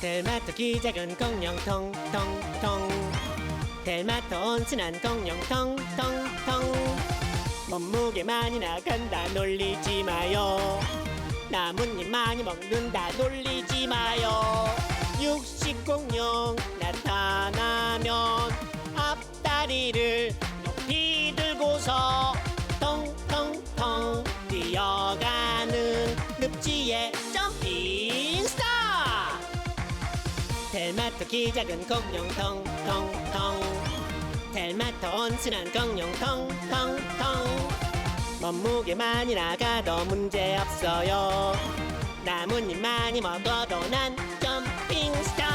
델마토 작은 공룡 통통통. 델마토 온순한 통통통. 몸무게 많이 나간다 놀리지 마요. 나뭇잎 많이 먹는다 놀리지 마요. 육식 공룡 나타나면 앞다리를 키 작은 공룡 통통통. 델마토 온순한 공룡 통통통. 몸무게 많이 나가도 문제 없어요. 나뭇잎 많이 먹어도 난 점핑 스타.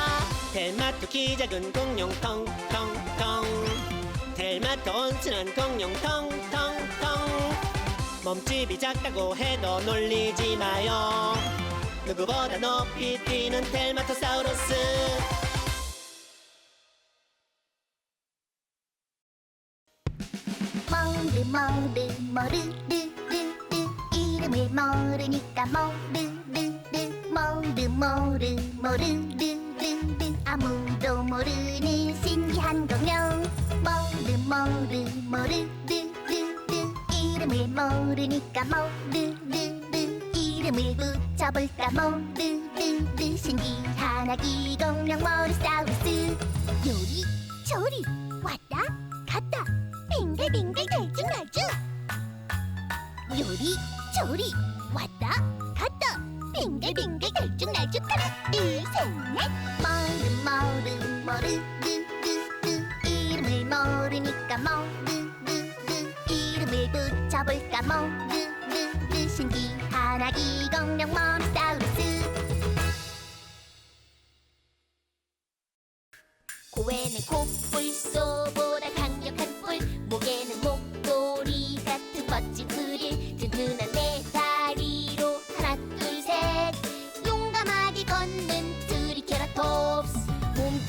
델마토 키 작은 공룡 통통통. 델마토 온순한 공룡 통통통. 몸집이 작다고 해도 놀리지 마요. 누구보다 높이 뛰는 델마토사우루스 모르 모르 모르르르르 이름을 모르니까 모르르르 모르 모르 모르르르르 아무도 모르는 신기한 공룡 모르 모르 모르르르르 이름을 모르니까 모르르르 이름을 붙여볼까 모르르르 신기한 아기 공룡 모르사우루스 요리 조리 조리 왔다 갔다. 빙글빙글 들쭉날쭉 하나 둘셋넷 모르 모르 모르르르르 이름을 모르니까 모르르르 이름을 붙여볼까 모르르르 신기한 아기 공룡 모르사우루스. 고에는 코뿔소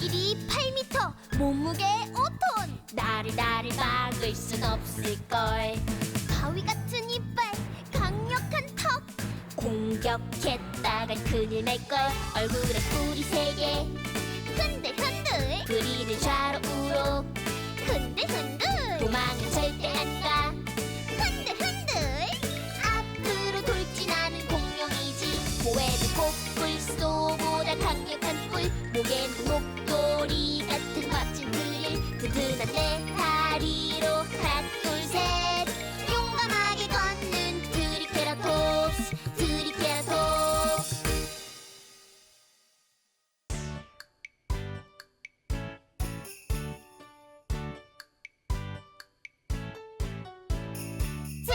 길이 8m 몸무게 5톤. 나를 나를 막을 순 없을걸. 바위 같은 이빨 강력한 턱. 공격했다간 큰일 날걸. 얼굴에 뿔이 세개. 흔들 흔들 그리는 좌로 우로. 흔들 흔들 도망은 절대 안가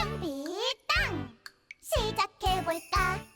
준비 땅. 시작해볼까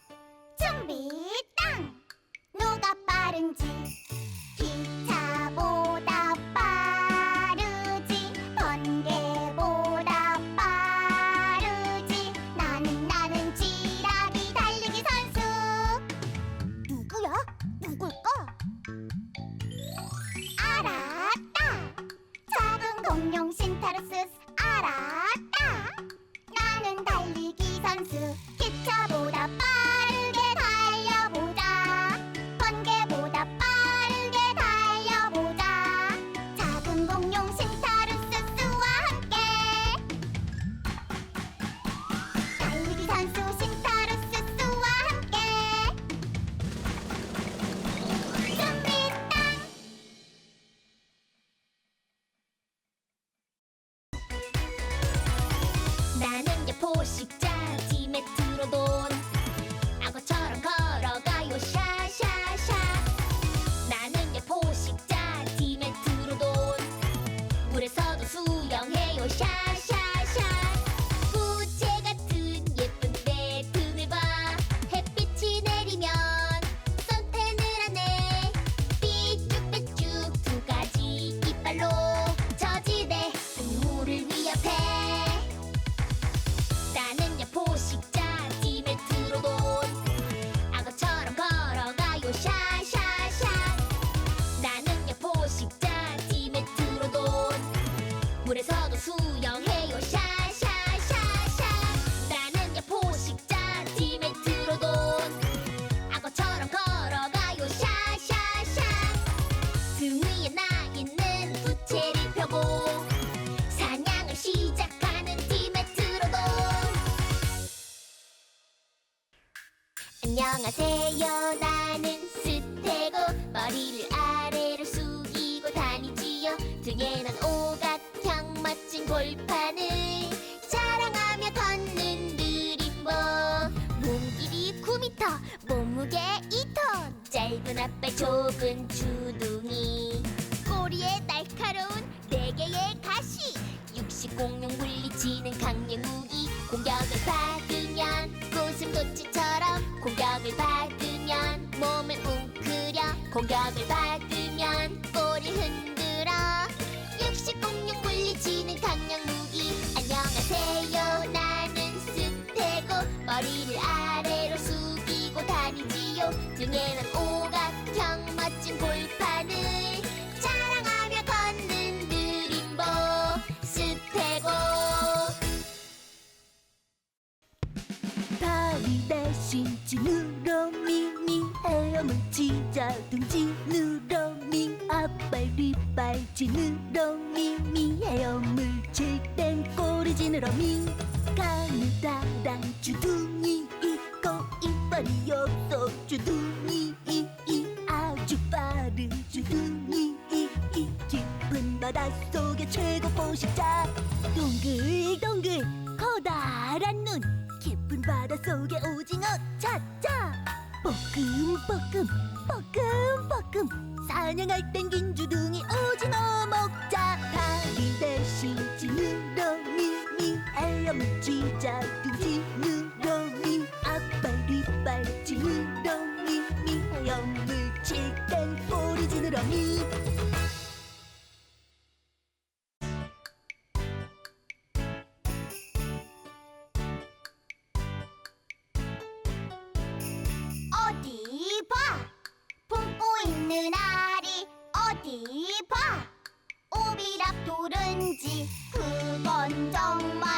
안녕하세요. 나는 스테고 머리를 아래로 숙이고 다니지요. 등에는 오각형 멋진 골판을 자랑하며 걷는 느림보. 몸 길이 9m 몸무게 2톤. 짧은 앞발 좁은 주둥이. 꼬리에 날카로운 네 개의 가시. 육식 공룡 물리치는 강력 무기. 공격을 고슴도치처럼 공격을 받으면 몸을 웅크려. 공격을 받으면 꼬리 흔들어. 육식 공룡 물리치는 강력 무기. 안녕하세요. 나는 스테고. 머리를 아래로 숙이고 다니지요. 등에는 오각형 멋진 골판을 자랑하며 걷는 느림보. 스테고. 미미 헤엄을 지자둥지 누러미 앞발 뒷발 찐으로 미미 헤엄을 칠땐 꼬리 지느러미 가느다란 주둥이 있고 이빨이 없어 주둥이 이, 이 아주 빠른 주둥이 이, 이 깊은 바닷속의 최고 포식자 동글동글 커다란 눈 깊은 바닷속의 오징어 찾자 뻐끔뻐끔 뻐끔 뻐끔 사냥할 땐 긴 주둥이 오징어 먹자. 다리 대신 찌느러 미미 헤엄을 쥐자 둥지 누러미 앞발 뒷발 찌느러 미미 헤엄을 칠땐 꼬리 지느러미 그건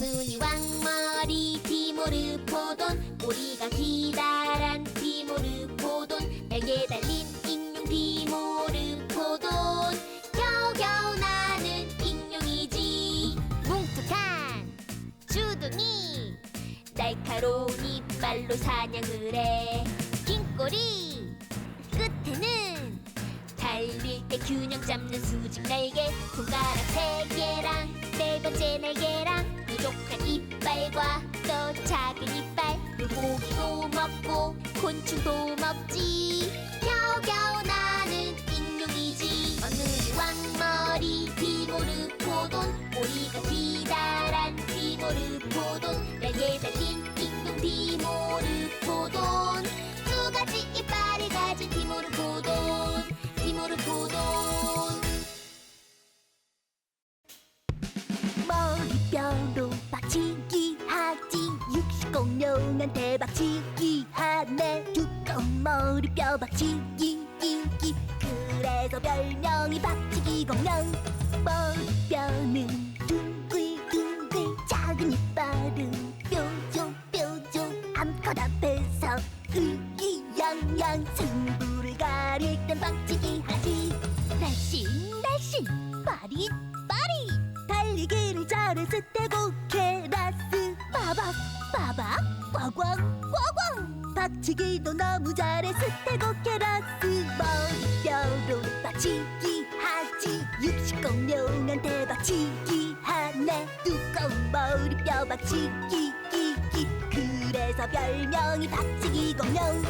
왕눈이 왕머리 디모르포돈. 꼬리가 기다란 디모르포돈. 날개 달린 익룡 디모르포돈. 겨우겨우 나는 익룡이지. 뭉툭한 주둥이. 날카로운 이빨로 사냥을 해긴 꼬리 끝에는 달릴 때 균형 잡는 수직 날개. 손가락 세 개랑 네 번째 날개랑 부족한 이빨과 또 작은 이빨. 물고기도 먹고 곤충도 먹지. 겨우겨우 나는 익룡이지. 어느 왕머리 디모르포돈. 꼬리가 기 공룡한 대박치기 하네. 두꺼운 머리 뼈박치기 기기 그래서 별명이 박치기 공룡. 머리뼈는 둥글둥글 작은 이빨은 뾰족뾰족. 암컷 앞에서 의기양양 승부를 가릴 땐 박치기 하지 날씬날씬 빠릿빠릿. 달리기를 잘했을 때 박치기도 너무 잘했을 때고 케라스 머리뼈로 박치기 하지 육식공룡한 대박치기 하네 두꺼운 머리뼈 박치기 기기 그래서 별명이 박치기 공룡